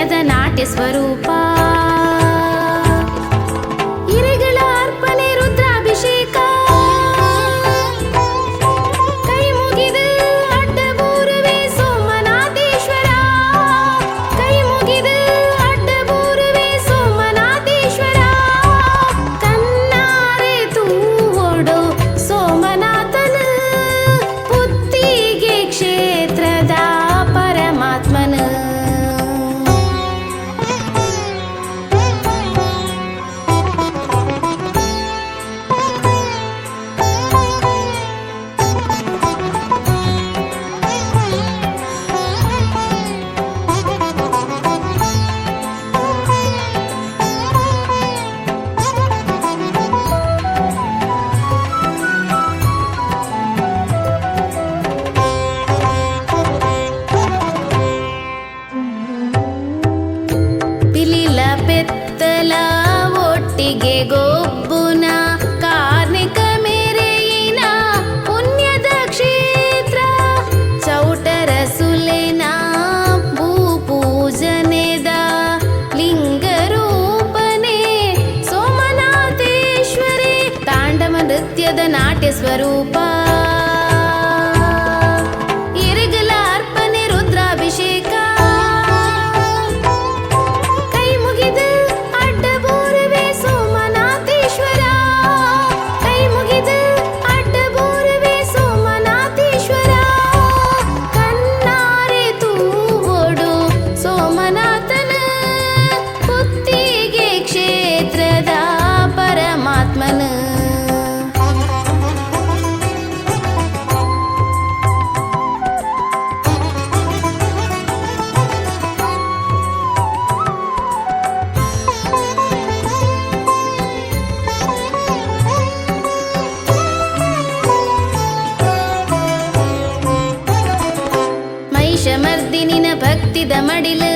ಸತ್ಯದ ನಾಟ್ಯ ಸ್ವರೂಪ. ಬೆತ್ತಲ ಒಟ್ಟಿಗೆ ಗೊಬ್ಬುನ ಕಾರ್ಮಿಕ ಮೇರೆಯಿನ ಪುಣ್ಯದ ಕ್ಷೇತ್ರ. ಚೌಟರ ಸುಲೆನ ಭೂಪೂಜನೆದ ಲಿಂಗರೂಪನೆ. ಸೋಮನಾಥೇಶ್ವರೇ, ತಾಂಡವ ನೃತ್ಯದ ನಾಟ್ಯ ಸ್ವರೂಪ. ಶಮರ್ದಿನಿನ ಭಕ್ತಿ ದಮಡಿಲೇ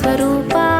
स्वरूपा